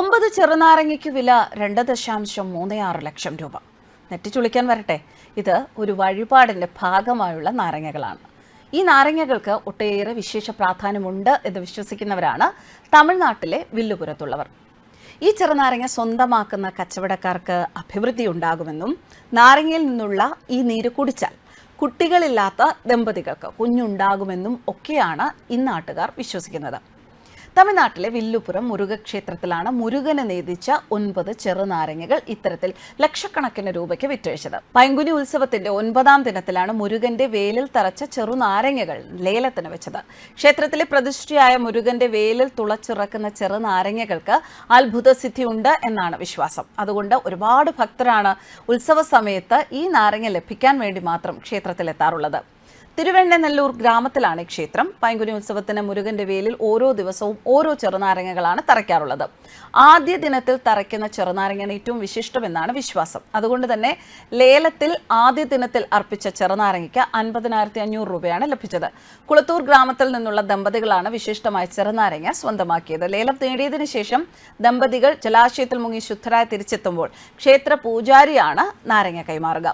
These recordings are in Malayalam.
ഒമ്പത് ചെറുനാരങ്ങയ്ക്ക് വില രണ്ട് ദശാംശം മൂന്ന് ആറ് ലക്ഷം രൂപ. നെറ്റിച്ചുളിക്കാൻ വരട്ടെ. ഇത് ഒരു വഴിപാടിന്റെ ഭാഗമായുള്ള നാരങ്ങകളാണ്. ഈ നാരങ്ങകൾക്ക് ഒട്ടേറെ വിശേഷ പ്രാധാന്യമുണ്ട് എന്ന് വിശ്വസിക്കുന്നവരാണ് തമിഴ്നാട്ടിലെ വില്ലുപുരത്തുള്ളവർ. ഈ ചെറുനാരങ്ങ സ്വന്തമാക്കുന്ന കച്ചവടക്കാർക്ക് അഭിവൃദ്ധി ഉണ്ടാകുമെന്നും നാരങ്ങയിൽ നിന്നുള്ള ഈ നീര് കുടിച്ചാൽ കുട്ടികളില്ലാത്ത ദമ്പതികൾക്ക് കുഞ്ഞുണ്ടാകുമെന്നും ഒക്കെയാണ് ഇന്നാട്ടുകാർ വിശ്വസിക്കുന്നത്. തമിഴ്നാട്ടിലെ വില്ലുപുരം മുരുകക്ഷേത്രത്തിലാണ് മുരുകന് നേതിച്ച ഒൻപത് ചെറുനാരങ്ങകൾ ഇത്തരത്തിൽ ലക്ഷക്കണക്കിന് രൂപയ്ക്ക് വിറ്റഴിച്ചത്. പൈങ്കുനി ഉത്സവത്തിന്റെ ഒൻപതാം ദിനത്തിലാണ് മുരുകന്റെ വേലിൽ തറച്ച ചെറുനാരങ്ങകൾ ലേലത്തിന് വെച്ചത്. ക്ഷേത്രത്തിലെ പ്രതിഷ്ഠയായ മുരുകന്റെ വേലിൽ തുളച്ചിറക്കുന്ന ചെറുനാരങ്ങകൾക്ക് അത്ഭുത സിദ്ധിയുണ്ട് എന്നാണ് വിശ്വാസം. അതുകൊണ്ട് ഒരുപാട് ഭക്തരാണ് ഉത്സവ സമയത്ത് ഈ നാരങ്ങ ലഭിക്കാൻ വേണ്ടി മാത്രം ക്ഷേത്രത്തിലെത്താറുള്ളത്. തിരുവെണ്ണനെല്ലൂർ ഗ്രാമത്തിലാണ് ക്ഷേത്രം. പൈങ്കുനി ഉത്സവത്തിന് മുരുകന്റെ വേലിൽ ഓരോ ദിവസവും ഓരോ ചെറുനാരങ്ങകളാണ് തറയ്ക്കാറുള്ളത്. ആദ്യ ദിനത്തിൽ തറയ്ക്കുന്ന ചെറുനാരങ്ങയാണ് ഏറ്റവും വിശിഷ്ടമെന്നാണ് വിശ്വാസം. അതുകൊണ്ട് തന്നെ ലേലത്തിൽ ആദ്യ ദിനത്തിൽ അർപ്പിച്ച ചെറുനാരങ്ങയ്ക്ക് അൻപതിനായിരത്തി അഞ്ഞൂറ് രൂപയാണ് ലഭിച്ചത്. കുളത്തൂർ ഗ്രാമത്തിൽ നിന്നുള്ള ദമ്പതികളാണ് വിശിഷ്ടമായ ചെറുനാരങ്ങ സ്വന്തമാക്കിയത്. ലേലം നേടിയതിനു ശേഷം ദമ്പതികൾ ജലാശയത്തിൽ മുങ്ങി ശുദ്ധരായി തിരിച്ചെത്തുമ്പോൾ ക്ഷേത്ര പൂജാരിയാണ് നാരങ്ങ കൈമാറുക.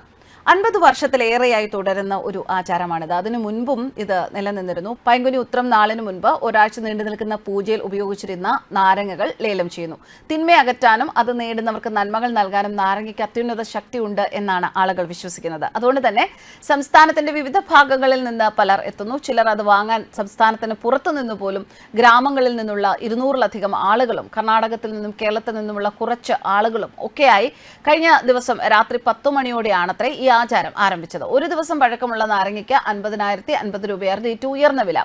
അൻപത് വർഷത്തിലേറെയായി തുടരുന്ന ഒരു ആചാരമാണിത്. അതിനു മുൻപും ഇത് നിലനിന്നിരുന്നു. പൈങ്കുനി ഉത്രം നാളിന് മുൻപ് ഒരാഴ്ച നീണ്ടു നിൽക്കുന്ന പൂജയിൽ ഉപയോഗിച്ചിരുന്ന നാരങ്ങകൾ ലേലം ചെയ്യുന്നു. തിന്മ അകറ്റാനും അത് നേടുന്നവർക്ക് നന്മകൾ നൽകാനും നാരങ്ങയ്ക്ക് അത്യുന്നത ശക്തിയുണ്ട് എന്നാണ് ആളുകൾ വിശ്വസിക്കുന്നത്. അതുകൊണ്ട് തന്നെ സംസ്ഥാനത്തിന്റെ വിവിധ ഭാഗങ്ങളിൽ നിന്ന് പലർ എത്തുന്നു. ചിലർ അത് വാങ്ങാൻ സംസ്ഥാനത്തിന് പുറത്തു നിന്ന് പോലും ഗ്രാമങ്ങളിൽ നിന്നുള്ള ഇരുന്നൂറിലധികം ആളുകളും കർണാടകത്തിൽ നിന്നും കേരളത്തിൽ നിന്നുമുള്ള കുറച്ച് ആളുകളും ഒക്കെയായി കഴിഞ്ഞ ദിവസം രാത്രി പത്തു മണിയോടെയാണത്രേ ഈ ആചാരം ആരംഭിച്ചത്. ഒരു ദിവസം പഴക്കമുള്ള നാരങ്ങയ്ക്ക് അൻപതിനായിരത്തി അൻപത് രൂപയായിരുന്നു ഏറ്റവും ഉയർന്ന വില.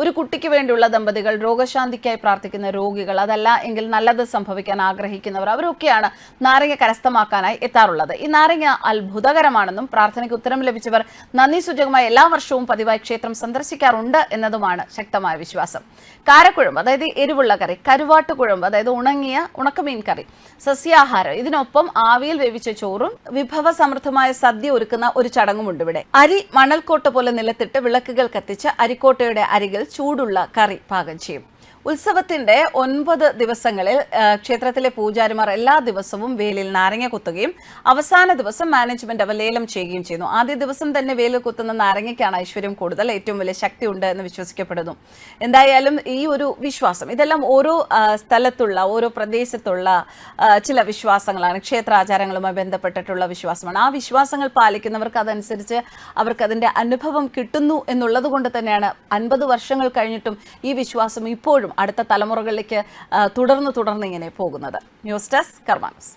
ഒരു കുട്ടിക്ക് വേണ്ടിയുള്ള ദമ്പതികൾ രോഗശാന്തിക്കായി പ്രാർത്ഥിക്കുന്ന രോഗികൾ അതല്ല എങ്കിൽ നല്ലത് സംഭവിക്കാൻ ആഗ്രഹിക്കുന്നവർ അവരൊക്കെയാണ് നാരങ്ങ കരസ്ഥമാക്കാനായി എത്താറുള്ളത്. ഈ നാരങ്ങ അത്ഭുതകരമാണെന്നും പ്രാർത്ഥനയ്ക്ക് ഉത്തരം ലഭിച്ചവർ നന്ദി സൂചകമായി എല്ലാ വർഷവും പതിവായി ക്ഷേത്രം സന്ദർശിക്കാറുണ്ട് എന്നതുമാണ് ശക്തമായ വിശ്വാസം. കാരക്കുഴമ്പ് അതായത് എരിവുള്ള കറി കരുവാട്ട് കുഴമ്പ് അതായത് ഉണങ്ങിയ ഉണക്കമീൻ കറി സസ്യാഹാരം ഇതിനൊപ്പം ആവിയിൽ വേവിച്ച ചോറും വിഭവ സമൃദ്ധമായ സദ്യ ഒരുക്കുന്ന ഒരു ചടങ്ങുമുണ്ട് ഇവിടെ. അരി മണൽക്കോട്ട പോലെ നിലത്തിട്ട് വിളക്കുകൾ കത്തിച്ച് അരിക്കോട്ടയുടെ അരികിൽ ചൂടുള്ള കറി പാകം ചെയ്യും. ഉത്സവത്തിന്റെ ഒൻപത് ദിവസങ്ങളിൽ ക്ഷേത്രത്തിലെ പൂജാരിമാർ എല്ലാ ദിവസവും വേലിൽ നാരങ്ങ കുത്തുകയും അവസാന ദിവസം മാനേജ്മെന്റ് അവ ലേലം ചെയ്യുകയും ചെയ്യുന്നു. ആദ്യ ദിവസം തന്നെ വേലിൽ കുത്തുന്ന നാരങ്ങയ്ക്കാണ് ഐശ്വര്യം കൂടുതൽ. ഏറ്റവും വലിയ ശക്തി ഉണ്ട് എന്ന് വിശ്വസിക്കപ്പെടുന്നു. എന്തായാലും ഈ ഒരു വിശ്വാസം ഇതെല്ലാം ഓരോ സ്ഥലത്തുള്ള ഓരോ പ്രദേശത്തുള്ള ചില വിശ്വാസങ്ങളാണ്. ക്ഷേത്രാചാരങ്ങളുമായി ബന്ധപ്പെട്ടിട്ടുള്ള വിശ്വാസമാണ്. ആ വിശ്വാസങ്ങൾ പാലിക്കുന്നവർക്ക് അതനുസരിച്ച് അവർക്ക് അതിന്റെ അനുഭവം കിട്ടുന്നു എന്നുള്ളത് കൊണ്ട് തന്നെയാണ് അൻപത് വർഷങ്ങൾ കഴിഞ്ഞിട്ടും ഈ വിശ്വാസം ഇപ്പോഴും അടുത്ത തലമുറകളിലേക്ക് തുടർന്ന് തുടർന്ന് ഇങ്ങനെ പോകുന്നത്. News desk കർമാനസ്